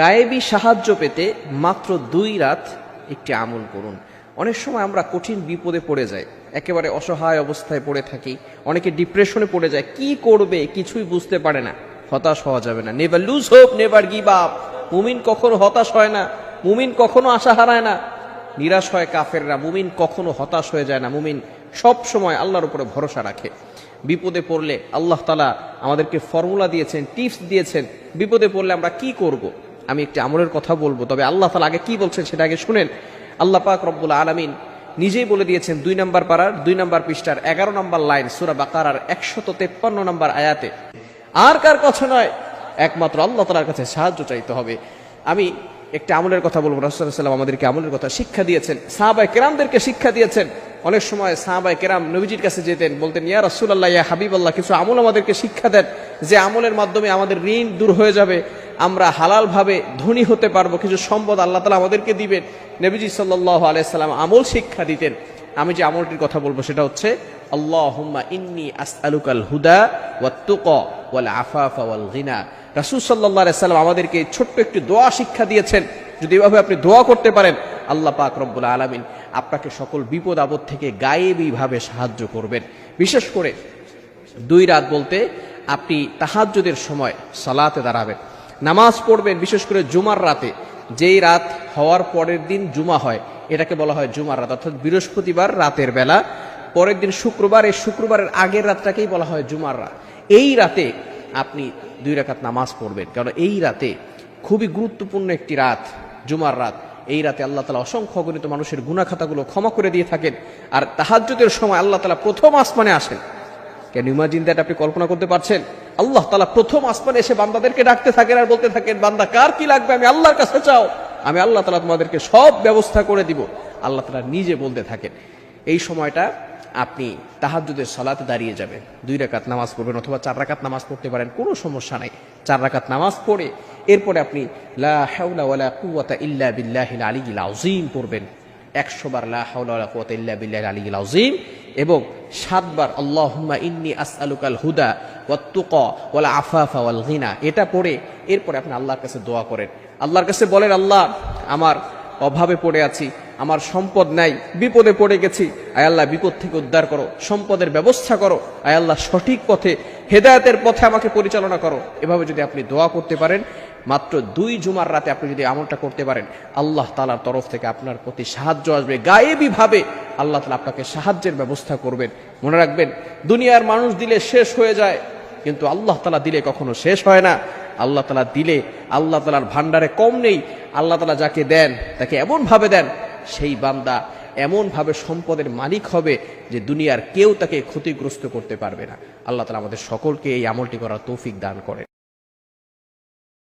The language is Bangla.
গায়েবী সাহায্য পেতে মাত্র দুই রাত একটি আমল করুন। অনেক সময় আমরা কঠিন বিপদে পড়ে যাই, একেবারে অসহায় অবস্থায় পড়ে থাকি, অনেকে ডিপ্রেশনে পড়ে যায়, কি করবে কিছুই বুঝতে পারে না, হতাশ হওয়া যাবে না। Never lose hope never give up মুমিন কখনো হতাশ হয় না, মুমিন কখনো আশা হারায় না। নিরাশ হয় কাফেররা, মুমিন কখনো হতাশ হয়ে যায় না, মুমিন সব সময় আল্লাহর উপরে ভরসা রাখে। বিপদে পড়লে আল্লাহ তালা আমাদেরকে ফর্মুলা দিয়েছেন টিপস দিয়েছেন, বিপদে পড়লে আমরা কি করব। আমি একটি আমলের কথা বলব। তবে আল্লাহ তালা আগে কি বলছেন সেটা আগে শুনেন। আল্লাহ পাক রব্বুল আলমিন নিজেই বলে দিয়েছেন, দুই নম্বর পাড়ার, দুই নম্বর পৃষ্ঠার, এগারো নম্বর লাইন, সুরা বাকারার একশত তেপ্পান্ন নম্বর আয়াতে। আর কার কথা নয়, একমাত্র আল্লাহ তালার কাছে সাহায্য চাইতে হবে। আমি একটা আমলের কথা বলব রাসুল্লাহাম আমাদেরকে আমলের কথা শিক্ষা দিয়েছেন সাহাবাই কেরামদেরকে শিক্ষা দিয়েছেন। অনেক সময় সাহাবাই কেরাম নবীজির কাছে যেতেন, বলতেন, ইয়া রাসুল্লাহ ইয়া হাবিব আল্লাহ কিছু আমল আমাদেরকে শিক্ষা দেন, যে আমলের মাধ্যমে আমাদের ঋণ দূর হয়ে যাবে। আমরা হালালভাবে ধনী হতে পারব, কিছু সম্পদ আল্লাহ তালা আমাদেরকে দিবেন। নবীজি সাল্লাহ আলাইসাল্লাম আমল শিক্ষা দিতেন। আমি যে আমলটির কথা বলব সেটা হচ্ছে, আল্লাহুম্মা ইন্নি আসআলুকাল হুদা ওয়াত তুকা ওয়াল আফাফা ওয়াল গিনা। রাসূল আলাইহি সাল্লাম আমাদেরকে ছোট্ট একটি দোয়া শিক্ষা দিয়েছেন। যদি এভাবে আপনি দোয়া করতে পারেন, আল্লাহ পাক রব্বুল আলামিন আপনাকে সকল বিপদ আপদ থেকে গায়েবীভাবে সাহায্য করবেন। বিশেষ করে দুই রাত বলতে আপনি তাহাজ্জুদের সময় সালাতে দাঁড়াবেন। নামাজ পড়বেন, বিশেষ করে জুমার রাতে। যেই রাত হওয়ার পরের দিন জুমা হয়, এটাকে বলা হয় জুমার রাত, অর্থাৎ বৃহস্পতিবার রাতের বেলা। পরের দিন শুক্রবার, এই শুক্রবারের আগের রাতটাকেই বলা হয় জুমার রাত। এই রাতে আপনি দুই রাকাত নামাজ পড়বেন, কারণ এই রাতে খুবই গুরুত্বপূর্ণ একটি রাত, জুমার রাত। এই রাতে আল্লাহ তালা অসংখ্য গণিত মানুষের গুণাখাতাগুলো ক্ষমা করে দিয়ে থাকেন, আর তাহাজ্জুদের সময় আল্লাহ তালা প্রথম আসমানে আসেন। কেন ইমাজিন দ্যাট আপনি কল্পনা করতে পারছেন? আল্লাহ তালা প্রথম আসমানে এসে বান্দাদেরকে ডাকতে থাকেন আর বলতে থাকেন, বান্দা, কার কি লাগবে? আমি আল্লাহর কাছে চাও। আমি আল্লাহ তালা তোমাদেরকে সব ব্যবস্থা করে দিব। আল্লাহ তালা নিজে বলতে থাকেন, এই সময়টা আপনি তাহাজ্জুদের সালাতে দাঁড়িয়ে যাবেন। দুই রাকাত নামাজ পড়বেন অথবা চার রাকাত নামাজ পড়তে পারেন, কোনো সমস্যা নাই। চার রাকাত নামাজ পড়ে, এরপরে আপনি লা হাওলা ওয়ালা কুওয়াতা ইল্লা বিল্লাহিল আলিয়্যিল আযীম পড়বেন। একশো বার লা হাওলা ওয়ালা কুওয়াতা ইল্লা বিল্লাহিল আলিয়্যিল আযীম এবং সাতবার আল্লাহুম্মা ইন্নী আসআলুকাল হুদা ওয়াত তুকা ওয়াল আফাফা ওয়াল গিনা। এটা পড়ে, এরপরে আপনি আল্লাহর কাছে দোয়া করেন। আল্লাহর কাছে বলেন, আল্লাহ, আমার অভাবে পড়ে আছি, আমার সম্পদ নাই, বিপদে পড়ে গেছি। আয় আল্লাহ, বিপদ থেকে উদ্ধার করো, সম্পদের ব্যবস্থা করো। আয় আল্লাহ, সঠিক পথে, হেদায়তের পথে আমাকে পরিচালনা করো। এভাবে যদি আপনি দোয়া করতে পারেন মাত্র দুই জুমার রাতে আপনি যদি আমলটা করতে পারেন, আল্লাহ তালার তরফ থেকে আপনার প্রতি সাহায্য আসবে। গায়েবী ভাবে আল্লাহ তালা আপনাকে সাহায্যের ব্যবস্থা করবেন। মনে রাখবেন, দুনিয়ার মানুষ দিলে শেষ হয়ে যায়, কিন্তু আল্লাহ তালা দিলে কখনো শেষ হয় না। আল্লাহ তালা দিলে আল্লাহ তালার ভান্ডারে কম নেই। আল্লাহ তালা যাকে দেন, তাকে এমনভাবে দেন, সেই বান্দা এমনভাবে সম্পদের মালিক হবে যে দুনিয়ার কেউ তাকে ক্ষতিগ্রস্ত করতে পারবে না। আল্লাহ তালা আমাদের সকলকে এই আমলটি করার তৌফিক দান করে